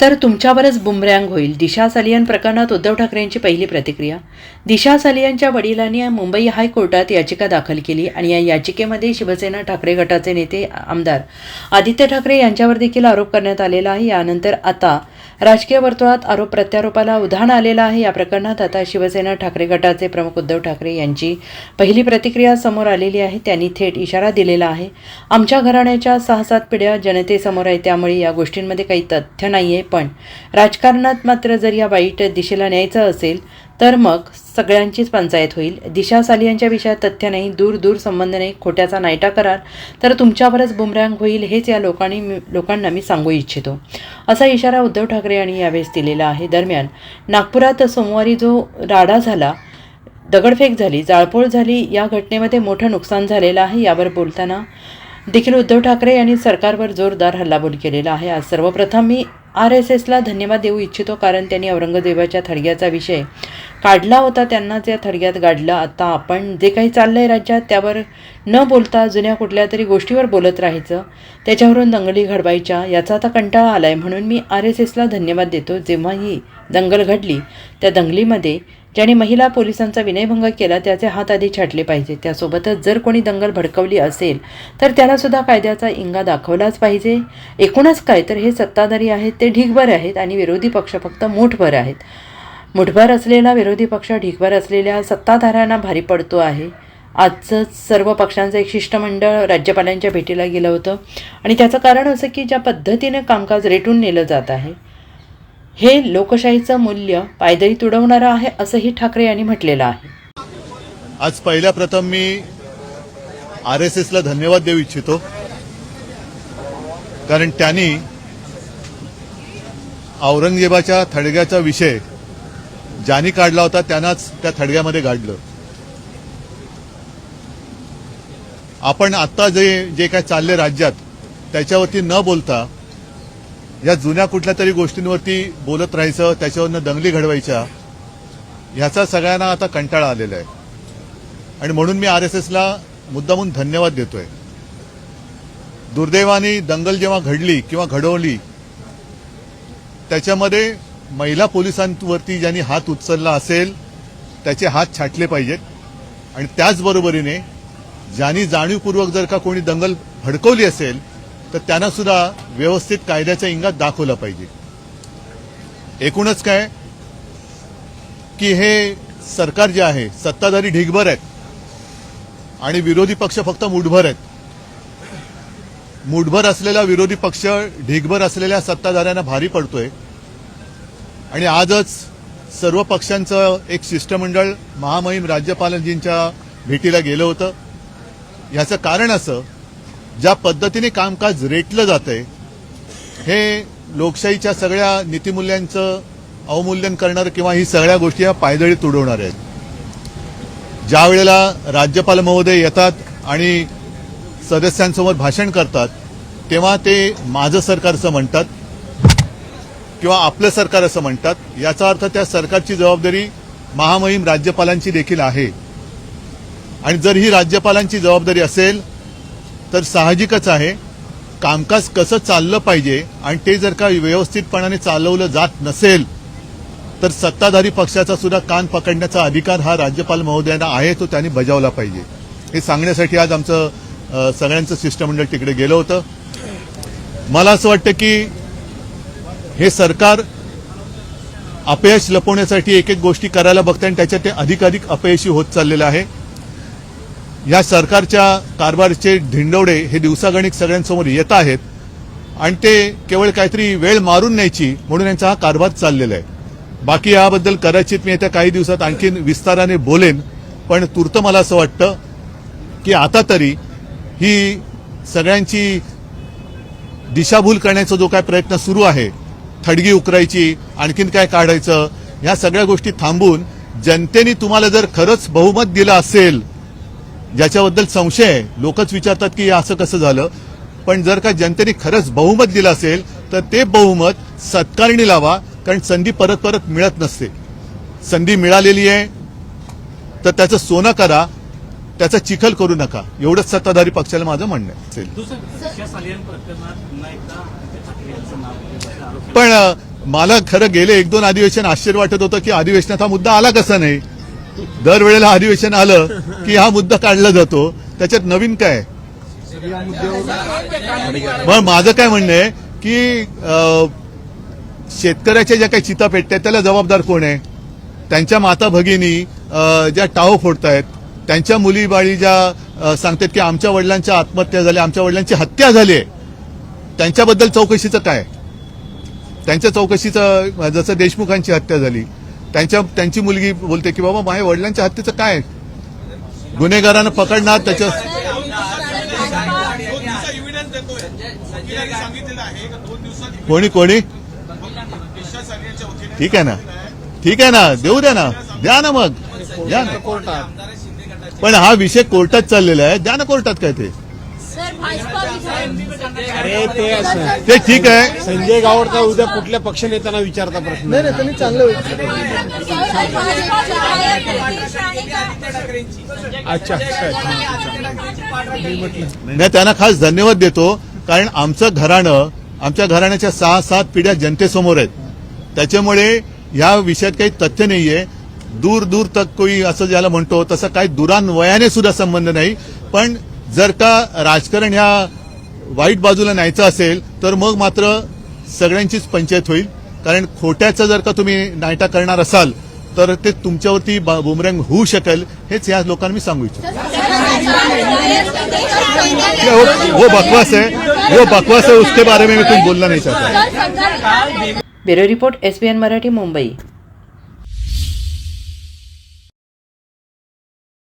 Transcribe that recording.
तर तुमच्यावरच बुमरँग होईल. दिशा सालियन प्रकरणात उद्धव ठाकरेंची पहिली प्रतिक्रिया. दिशा सालियनच्या वडिलांनी मुंबई हायकोर्टात याचिका दाखल केली आणि या याचिकेमध्ये शिवसेना ठाकरे गटाचे नेते आमदार आदित्य ठाकरे यांच्यावर देखील आरोप करण्यात आलेला आहे. यानंतर आता राजकीय वर्तुळात आरोप प्रत्यारोपाला उधाण आलेलं आहे. या प्रकरणात आता शिवसेना ठाकरे गटाचे प्रमुख उद्धव ठाकरे यांची पहिली प्रतिक्रिया समोर आलेली आहे. त्यांनी थेट इशारा दिलेला आहे. आमच्या घराण्याच्या सहा सात पिढ्या जनतेसमोर आहे. त्यामुळे या गोष्टींमध्ये काही तथ्य नाही आहे पण राजकारणात मात्र जर या वाईट दिशेला न्यायचं असेल तर मग सगळ्यांचीच पंचायत होईल. दिशा साली यांच्या विषयात तथ्य नाही दूर दूर संबंध नाही खोट्याचा नायटा कराल तर तुमच्यावरच बुमरँग होईल हेच या लोकांनी लोकांना मी सांगू इच्छितो. असा इशारा उद्धव ठाकरे यांनी यावेळेस दिलेला आहे. दरम्यान नागपुरात सोमवारी जो राडा झाला दगडफेक झाली जाळपोळ झाली या घटनेमध्ये मोठं नुकसान झालेलं आहे यावर बोलताना देखील उद्धव ठाकरे यांनी सरकारवर जोरदार हल्लाबोल केलेला आहे. आज सर्वप्रथम मी आर एस एसला धन्यवाद देऊ इच्छितो कारण त्यांनी औरंगजेबाच्या थडग्याचा विषय काढला होता त्यांना त्या थडग्यात गाडलं. आता आपण जे काही चाललं आहे राज्यात त्यावर न बोलता जुन्या कुठल्या तरी गोष्टीवर बोलत राहायचं. त्याच्यावरून दंगली घडवायच्या याचा आता कंटाळा आला आहे म्हणून मी आर एस एसला धन्यवाद देतो. जेव्हा ही दंगल घडली त्या दंगलीमध्ये ज्याने महिला पोलिसांचा विनयभंग केला त्याचे हात आधी छाटले पाहिजे. त्यासोबतच जर कोणी दंगल भडकवली असेल तर त्यालासुद्धा कायद्याचा इंगा दाखवलाच पाहिजे. एकूणच काय तर हे सत्ताधारी आहेत ते ढीगभर आहेत आणि विरोधी पक्ष फक्त मूठभर आहेत. मुठभर असलेला विरोधी पक्ष ढिकभर असलेल्या सत्ताधाऱ्यांना भारी पडतो आहे. आजचं सर्व पक्षांचं एक शिष्टमंडळ राज्यपालांच्या भेटीला गेलं होतं. आणि त्याचं कारण असं की ज्या पद्धतीने कामकाज रेटून नेलं जात आहे हे लोकशाहीचं मूल्य पायदळी तुडवणारं आहे असंही ठाकरे यांनी म्हटलेलं आहे. आज पहिल्या प्रथम मी आर एस एसला धन्यवाद देऊ इच्छितो. कारण त्यांनी औरंगजेबाच्या थडग्याचा विषय ज्यांनी काढला होता त्यांनाच त्या थडग्यामध्ये गाडलं. आपण आता जे जे काय चालले राज्यात त्याच्यावरती न बोलता या जुन्या कुठल्या तरी गोष्टींवरती बोलत राहायचं त्याच्यावरनं दंगली घडवायच्या ह्याचा सगळ्यांना आता कंटाळा आलेला आहे. आणि म्हणून मी आर एस एसला मुद्दामून धन्यवाद देतोय. दुर्दैवाने दंगल जेव्हा घडली किंवा घडवली त्याच्यामध्ये महिला पोलिसांवरती ज्यांनी हात उचलला असेल त्याचे हात छाटले पाहिजेत. आणि त्याचबरोबरीने ज्यांनी जाणीवपूर्वक जर का कोणी दंगल भडकवली असेल तर त्यांना सुद्धा व्यवस्थित कायद्याचा इंगात दाखवला पाहिजे. एकूणच काय? की हे सरकार जे आहे सत्ताधारी ढिगभर आहेत. आणि विरोधी पक्ष फक्त मुठभर आहेत. मुठभर असलेला विरोधी पक्ष ढिगभर असलेल्या सत्ताधाऱ्यांना भारी पडतोय. आणि आजच सर्व पक्षांचं एक शिष्टमंडळ महामहिम राज्यपालांजींच्या भेटीला गेलं होतं. ह्याचं कारण असं ज्या पद्धतीने कामकाज रेटलं जातंय हे लोकशाहीच्या सगळ्या नीतिमूल्यांचं अवमूल्यन करणार किंवा ही सगळ्या गोष्टी या पायदळी तुडवणार आहेत. ज्या वेळेला राज्यपाल महोदय येतात आणि सदस्यांसमोर भाषण करतात तेव्हा ते माझं सरकारचं म्हणतात. किंवा आपलं सरकार असं म्हणतात याचा अर्थ त्या सरकारची जबाबदारी महामहिम राज्यपालांची देखील आहे. आणि जर ही राज्यपालांची जबाबदारी असेल तर साहजिकच आहे कामकाज कसं चाललं पाहिजे आणि ते जर का व्यवस्थितपणाने चालवलं जात नसेल तर सत्ताधारी पक्षाचा सुद्धा कान पकडण्याचा अधिकार हा राज्यपाल महोदयांना आहे तो त्यांनी बजावला पाहिजे. हे सांगण्यासाठी आज आमचं सगळ्यांचं शिष्टमंडळ तिकडे गेलं होतं. मला असं वाटतं की हे सरकार अपयश लपवण्यासाठी एक एक गोष्टी करायला बघतं आणि त्याच्यात ते अधिकाधिक अपयशी होत चाललेलं आहे. या सरकारच्या कारभारचे धिंडवडे हे दिवसागणिक सगळ्यांसमोर येत आहेत आणि ते केवळ काहीतरी वेळ मारून न्यायची म्हणून यांचा हा कारभार चाललेला आहे. बाकी याबद्दल कदाचित मी येत्या काही दिवसात आणखीन विस्ताराने बोलेन पण तूर्त मला असं वाटतं की आता तरी ही सगळ्यांची दिशाभूल करण्याचा जो काय प्रयत्न सुरू आहे थडगी उकरायची आणखीन काय काढायचं ह्या सगळ्या गोष्टी थांबून जनतेने तुम्हाला जर खरंच बहुमत दिलं असेल ज्याच्याबद्दल संशय आहे लोकच विचारतात की असं कसं झालं पण जर का जनतेने खरंच बहुमत दिलं असेल तर ते बहुमत सत्कारणी लावा कारण संधी परत परत मिळत नसते. संधी मिळालेली आहे तर त्याचं सोनं करा त्याचा चिखल करू नका. एवढंच सत्ताधारी पक्षाला माझं म्हणणं आहे. असेल. पण मला खरं गेले एक दोन अधिवेशन आश्चर्य वाटत होतं की अधिवेशनात हा मुद्दा आला कसा नाही. दरवेळेला अधिवेशन आलं की हा मुद्दा काढला जातो. त्याच्यात नवीन काय? मग माझं काय म्हणणं आहे की शेतकऱ्याच्या ज्या काही चिता पेटतात त्याला जबाबदार कोण आहे? त्यांच्या माता भगिनी ज्या टाव फोडतायत त्यांच्या मुली बाळी ज्या सांगतात की आमच्या वडिलांच्या आत्महत्या झाल्या आमच्या वडिलांची हत्या झाली आहे त्यांच्याबद्दल चौकशीचं काय? त्यांच्या चौकशीचं जसं देशमुखांची हत्या झाली त्यांच्या त्यांची मुलगी बोलते की बाबा माझ्या वडिलांच्या हत्येचं काय गुन्हेगारांना पकडणार त्याच्या कोणी कोणी? ठीक आहे ना? ठीक आहे ना? देऊ द्या ना. द्या ना मग. द्या ना. पण हा विषय कोर्टात चाललेला आहे. द्या ना कोर्टात काय ते. अरे ते असं ते ठीक आहे. संजय गावडकर उद्या कुठल्या पक्षनेत्यांना विचारता प्रश्न नाही त्यांनी चांगलं अच्छा. मी त्यांना खास धन्यवाद देतो कारण आमचं घराणं आमच्या घराण्याच्या सहा सात पिढ्या जनतेसमोर आहेत. त्याच्यामुळे या विषयात काही तथ्य नाहीये. दूर दूर तक कोई असं ज्याला म्हणतो तसं काही दुरान्वयाने सुद्धा संबंध नाही. पण जर का राजकारण ह्या वाईट बाजूला न्यायचं असेल तर मग मात्र सगळ्यांचीच पंचायत होईल. कारण खोट्याचं जर का तुम्ही नायटा करणार असाल तर ते तुमच्यावरती बा- बुमरँग होऊ शकेल हेच या लोकांना मी सांगू इच्छितो. वो वो बकवास है वो बकवास है उसके बारे में मैं कुछ बोलना नहीं चाहता. Bureau report SBN Marathi Mumbai.